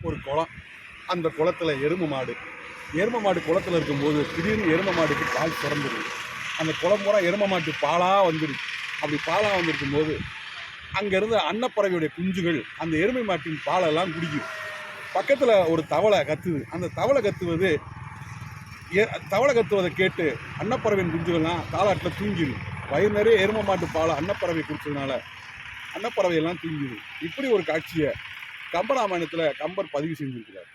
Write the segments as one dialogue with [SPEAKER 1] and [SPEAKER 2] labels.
[SPEAKER 1] ஒரு குளம். அந்த குளத்துல எருமை மாடு. எருமை மாடு குளத்தில் இருக்கும்போது திடீர்னு எருமை மாடுக்கு பால் திறந்துடும் அந்த குளம் பூரா எருமை மாட்டு பாலாக வந்துருச்சு அப்படி பாலாக வந்திருக்கும் போது அங்கேருந்து அன்னப்பறவையுடைய குஞ்சுகள் அந்த எருமை மாட்டின் பாலெல்லாம் குடிக்கும். பக்கத்தில் ஒரு தவளை கத்துது. அந்த தவளை கத்துவது தவளை கத்துவதை கேட்டு அன்னப்பறவையின் குஞ்சுகள்லாம் தாளாட்டில் தூங்கிது வயிறு நிறைய எருமை மாட்டு பாலை அன்னப்பறவை குடிச்சதுனால அன்னப்பறவையெல்லாம் தூங்கிடும் தூங்கிது இப்படி ஒரு காட்சியை கம்பராமாயணத்தில் கம்பர் பதிவு செஞ்சிருக்கிறார்.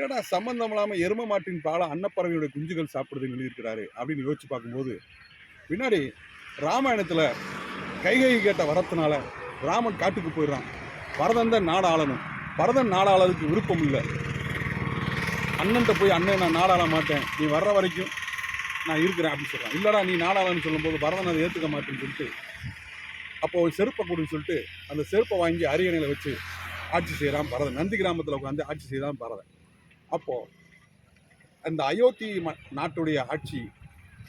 [SPEAKER 1] ஏன்னா சம்பந்தம் இல்லாமல் எருமை மாட்டின் பால அன்னப்பறவையுடைய குஞ்சுகள் சாப்பிடுதுன்னு எழுதியிருக்கிறாரு அப்படின்னு யோசிச்சு பார்க்கும்போது பின்னாடி ராமாயணத்தில் கைகை கேட்ட வரத்தினால ராமன் காட்டுக்கு போயிடுறான். பரதன் தான் நாடாளணும் பரதன் நாடாளதுக்கு விருப்பம் இல்லை. அண்ணன்ட்ட போய் அண்ணன் நான் நாடாள மாட்டேன். நீ வர்ற வரைக்கும் நான் இருக்கிறேன் அப்படின்னு சொல்கிறான் இல்லைடா நீ நாடாளன்னு சொல்லும்போது பரதன் அதை ஏற்றுக்க மாட்டேன்னு சொல்லிட்டு அப்போ ஒரு செருப்பை கொடுன்னு சொல்லிட்டு அந்த செருப்பை வாங்கி அரியணையில் வச்சு ஆட்சி செய்கிறான் பரதன். நந்தி கிராமத்தில் உட்காந்து ஆட்சி செய்தான் பரதன். அப்போது அந்த அயோத்தி ம நாட்டுடைய ஆட்சி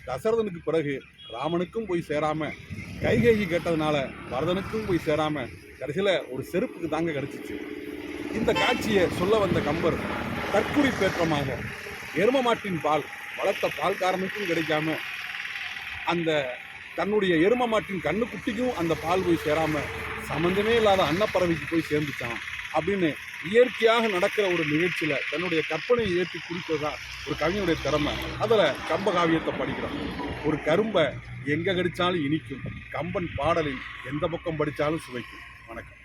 [SPEAKER 1] தசரதனுக்கு பிறகு ராமனுக்கும் போய் சேராமல் கைகேயி கேட்டதுனால பரதனுக்கும் போய் சேராமல் கடைசியில் ஒரு செருப்புக்கு தாங்க கிடச்சிச்சு. இந்த காட்சியை சொல்ல வந்த கம்பர் தற்குறிப்பேற்றமாக எரும மாட்டின் பால் வளர்த்த பால்காரனுக்கும் கிடைக்காம அந்த தன்னுடைய எரும மாட்டின் கண்ணுக்குட்டிக்கும் அந்த பால் போய் சேராமல் சம்மந்தமே இல்லாத அன்னப்பறவைக்கு போய் சேர்ந்துச்சான் அப்படின்னு இயற்கையாக நடக்கிற ஒரு நிகழ்ச்சியில் தன்னுடைய கற்பனையை ஏற்றி குறிப்பதா ஒரு கவிஞனுடைய திறமை. அதில் கம்ப காவியத்தை படிக்கிறோம். ஒரு கரும்பை எங்கே கடித்தாலும் இனிக்கும். கம்பன் பாடலில் எந்த பக்கம் படித்தாலும் சுவைக்கும். வணக்கம்.